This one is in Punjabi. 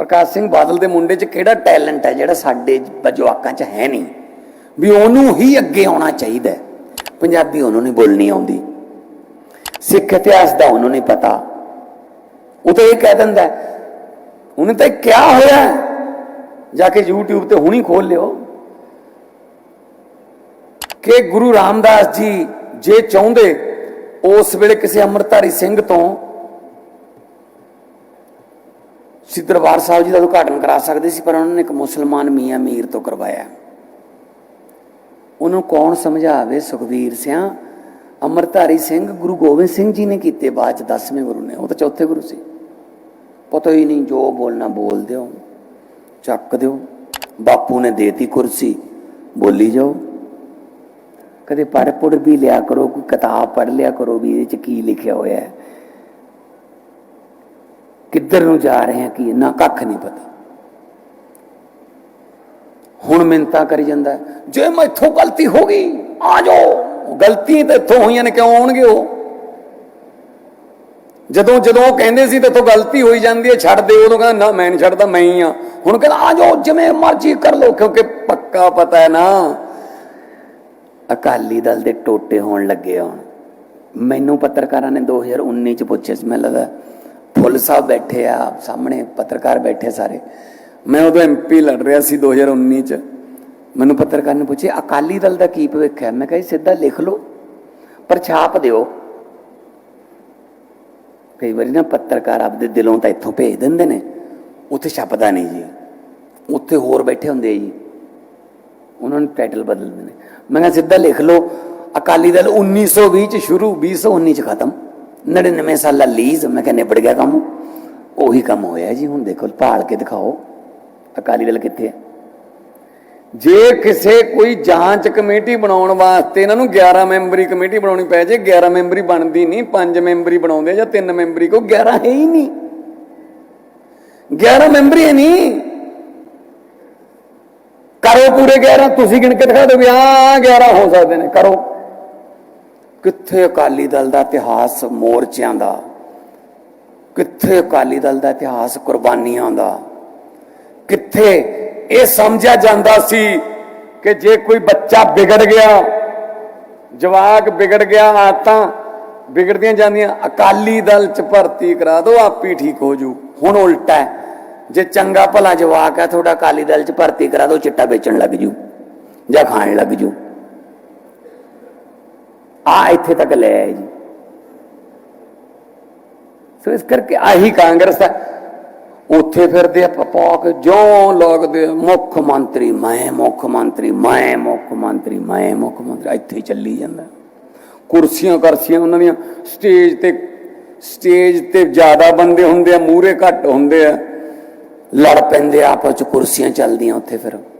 ਪ੍ਰਕਾਸ਼ ਸਿੰਘ ਬਾਦਲ ਦੇ ਮੁੰਡੇ 'ਚ ਕਿਹੜਾ ਟੈਲੈਂਟ ਹੈ ਜਿਹੜਾ ਸਾਡੇ ਜਵਾਕਾਂ 'ਚ ਹੈ ਨਹੀਂ? ਵੀ ਉਹਨੂੰ ਹੀ ਅੱਗੇ ਆਉਣਾ ਚਾਹੀਦਾ ਪੰਜਾਬੀ ਉਹਨੂੰ ਨਹੀਂ ਬੋਲਣੀ ਆਉਂਦੀ। ਸਿੱਖ ਇਤਿਹਾਸ ਦਾ ਉਹਨੂੰ ਨਹੀਂ ਪਤਾ। ਉਹ ਤਾਂ ਇਹ ਕਹਿ ਦਿੰਦਾ ਹੈ, ਉਹਨੇ ਤਾਂ ਇਹ ਕਿਹਾ ਹੋਇਆ ਜਾ ਕੇ YouTube ਤੇ ਹੁਣੀ ਖੋਲ ਲਿਓ। ਕਿ ਗੁਰੂ ਰਾਮਦਾਸ ਜੀ ਜੇ ਚਾਹੁੰਦੇ ਉਸ ਵੇਲੇ ਕਿਸੇ ਅੰਮ੍ਰਿਤਧਾਰੀ ਸਿੰਘ ਤੋਂ ਸ੍ਰੀ ਦਰਬਾਰ ਸਾਹਿਬ ਜੀ ਦਾ ਉਦਘਾਟਨ ਕਰਾ ਸਕਦੇ ਸੀ, ਪਰ ਉਹਨਾਂ ਨੇ ਇੱਕ ਮੁਸਲਮਾਨ ਮੀਆਂ ਮੀਰ ਤੋਂ ਕਰਵਾਇਆ। ਉਹਨੂੰ ਕੌਣ ਸਮਝਾਵੇ? ਸੁਖਬੀਰ ਸਿਆਂ, ਅੰਮ੍ਰਿਤਧਾਰੀ ਸਿੰਘ, ਗੁਰੂ ਗੋਬਿੰਦ ਸਿੰਘ ਜੀ ਨੇ ਕੀਤੇ ਬਾਅਦ ਚ 10ਵੇਂ ਗੁਰੂ ਨੇ। ਉਹ ਤਾਂ ਚੌਥੇ ਗੁਰੂ ਸੀ। ਪਤਾ ਹੀ ਨਹੀਂ ਜੋ ਬੋਲਣਾ ਬੋਲ ਦਿਓ, ਚੱਕ ਦਿਓ। ਬਾਪੂ ਨੇ ਦੇਤੀ ਕੁਰਸੀ, ਬੋਲੀ ਜਾਓ। ਕਦੇ ਪੜ੍ਹ ਪੁੜ ਵੀ ਲਿਆ ਕਰੋ, ਕੋਈ ਕਿਤਾਬ ਪੜ੍ਹ ਲਿਆ ਕਰੋ ਵੀ ਇਹਦੇ ਚ ਕੀ ਲਿਖਿਆ ਹੋਇਆ ਹੈ। ਕਿੱਧਰ ਨੂੰ ਜਾ ਰਹੇ ਹਾਂ ਕੀ ਨਾ ਕੱਖ ਨਹੀਂ ਪਤਾ। ਹੁਣ ਮਿੰਤਾ ਕਰੀ ਜਾਂਦਾ ਜੇ ਮੈਥੋਂ ਗਲਤੀ ਹੋ ਗਈ, ਆ ਜਾਓ। ਗਲਤੀ ਤਾਂ ਇੱਥੋਂ ਹੋਈਆਂ ਨੇ, ਕਿਉਂ ਆਉਣਗੇ ਉਹ? ਜਦੋਂ ਜਦੋਂ ਉਹ ਕਹਿੰਦੇ ਸੀ ਤੇ ਗਲਤੀ ਹੋਈ ਜਾਂਦੀ ਹੈ, ਛੱਡ ਦੇ। ਉਦੋਂ ਕਹਿੰਦਾ, ਨਾ, ਮੈਂ ਨਹੀਂ ਛੱਡਦਾ, ਮੈਂ ਹੀ ਆ। ਹੁਣ ਕਹਿੰਦਾ, ਆ ਜਾਓ, ਜਿਵੇਂ ਮਰਜ਼ੀ ਕਰ ਲਓ, ਕਿਉਂਕਿ ਪੱਕਾ ਪਤਾ ਹੈ ਨਾ। ਅਕਾਲੀ ਦਲ ਦੇ ਟੋਟੇ ਹੋਣ ਲੱਗੇ ਹੁਣ। ਮੈਨੂੰ ਪੱਤਰਕਾਰਾਂ ਨੇ 2019 ਚ ਪੁੱਛਿਆ ਸੀ, ਮੈਨੂੰ ਲੱਗਾ ਫੁੱਲ ਸਾਹਿਬ ਬੈਠੇ ਆ ਸਾਹਮਣੇ ਪੱਤਰਕਾਰ ਬੈਠੇ ਸਾਰੇ। ਮੈਂ ਉਦੋਂ ਐਮਪੀ ਲੜ ਰਿਹਾ ਸੀ 2019 ਚ। ਮੈਨੂੰ ਪੱਤਰਕਾਰ ਨੇ ਪੁੱਛਿਆ, ਅਕਾਲੀ ਦਲ ਦਾ ਕੀ ਭਵਿੱਖ ਹੈ? ਮੈਂ ਕਿਹਾ ਜੀ, ਸਿੱਧਾ ਲਿਖ ਲਓ ਪਰ ਛਾਪ ਦਿਓ। ਕਈ ਵਾਰੀ ਨਾ ਪੱਤਰਕਾਰ ਆਪਦੇ ਦਿਲੋਂ ਤਾਂ ਇੱਥੋਂ ਭੇਜ ਦਿੰਦੇ ਨੇ। ਉੱਥੇ ਛਪਦਾ ਨਹੀਂ ਜੀ। ਉੱਥੇ ਹੋਰ ਬੈਠੇ ਹੁੰਦੇ ਜੀ। ਉਹਨਾਂ ਨੂੰ ਟਾਈਟਲ ਬਦਲਦੇ ਨੇ। ਮੈਂ ਕਿਹਾ, ਸਿੱਧਾ ਲਿਖ ਲਓ, ਅਕਾਲੀ ਦਲ 1920 ਚ ਸ਼ੁਰੂ 2019 ਚ ਖਤਮ। 99 ਸਾਲਾ ਲੀਜ਼ ਮੈਂ ਕਿਹਾ ਨਿਬੜ ਗਿਆ ਕੰਮ। ਉਹੀ ਕੰਮ ਹੋਇਆ ਜੀ, ਹੁਣ ਦੇਖੋ, ਭਾਲ ਕੇ ਦਿਖਾਓ। ਅਕਾਲੀ ਦਲ ਕਿੱਥੇ ਹੈ ਜੇ ਕਿਸੇ ਕੋਈ ਜਾਂਚ ਕਮੇਟੀ ਬਣਾਉਣ ਵਾਸਤੇ ਇਹਨਾਂ ਨੂੰ 11 ਮੈਂਬਰੀ ਕਮੇਟੀ ਬਣਾਉਣੀ ਪੈ ਜੇ 11 ਮੈਂਬਰੀ ਬਣਦੀ ਨਹੀਂ 5 ਮੈਂਬਰੀ ਬਣਾਉਂਦੇ ਜਾਂ 3 ਮੈਂਬਰੀ ਕੋ 11 ਹੈ ਹੀ ਨਹੀਂ। 11 ਮੈਂਬਰੀ ਹੈ ਨਹੀਂ। ਕਰੋ ਪੂਰੇ 11 ਤੁਸੀਂ ਗਿਣ ਕੇ ਦਿਖਾ ਦਿਓ ਵੀ ਹਾਂ 11 ਹੋ ਸਕਦੇ ਨੇ, ਕਰੋ। ਕਿੱਥੇ ਅਕਾਲੀ ਦਲ ਦਾ ਇਤਿਹਾਸ ਮੋਰਚਿਆਂ ਦਾ? ਕਿੱਥੇ ਅਕਾਲੀ ਦਲ ਦਾ ਇਤਿਹਾਸ ਕੁਰਬਾਨੀਆਂ ਦਾ? ਕਿੱਥੇ ਇਹ ਸਮਝਿਆ ਜਾਂਦਾ ਸੀ ਕਿ ਜੇ ਕੋਈ ਬੱਚਾ ਵਿਗੜ ਗਿਆ, ਜਵਾਕ ਵਿਗੜ ਗਿਆ ਆਤਾਂ ਵਿਗੜਦੀਆਂ ਜਾਂਦੀਆਂ, ਅਕਾਲੀ ਦਲ ਚ ਭਰਤੀ ਕਰਾ ਦਿਓ, ਆਪ ਹੀ ਠੀਕ ਹੋ ਜੂ ਹੁਣ ਉਲਟਾ ਹੈ। ਜੇ ਚੰਗਾ ਭਲਾ ਜਵਾਕ ਹੈ, ਤੁਹਾਡਾ ਅਕਾਲੀ ਦਲ ਚ ਭਰਤੀ ਕਰਾ ਦਿਓ, ਚਿੱਟਾ ਵੇਚਣ ਲੱਗ ਜੂ ਜਾਂ ਖਾਣ ਲੱਗ ਜੂ ਆ ਇੱਥੇ ਤੱਕ ਲੈ ਆਏ ਜੀ। ਸੋ ਇਸ ਕਰਕੇ ਆਹੀ ਕਾਂਗਰਸ ਹੈ। ਉੱਥੇ ਫਿਰਦੇ ਆ ਪਪਾਕ, ਜਿਉਂ ਲੱਗਦੇ ਮੁੱਖ ਮੰਤਰੀ, ਮੈਂ ਮੁੱਖ ਮੰਤਰੀ, ਮੈਂ ਮੁੱਖ ਮੰਤਰੀ, ਮੈਂ ਮੁੱਖ ਮੰਤਰੀ ਇੱਥੇ ਹੀ ਚੱਲੀ ਜਾਂਦਾ। ਕੁਰਸੀਆਂ ਕਰਸੀਆਂ ਉਹਨਾਂ ਦੀਆਂ, ਸਟੇਜ ਤੇ ਸਟੇਜ ਤੇ ਜ਼ਿਆਦਾ ਬੰਦੇ ਹੁੰਦੇ ਆ ਮੂਰੇ ਘੱਟ ਹੁੰਦੇ ਆ। ਲੜ ਪੈਂਦੇ ਆਪਸ ਚ ਕੁਰਸੀਆਂ ਚੱਲਦੀਆਂ ਉੱਥੇ ਫਿਰ।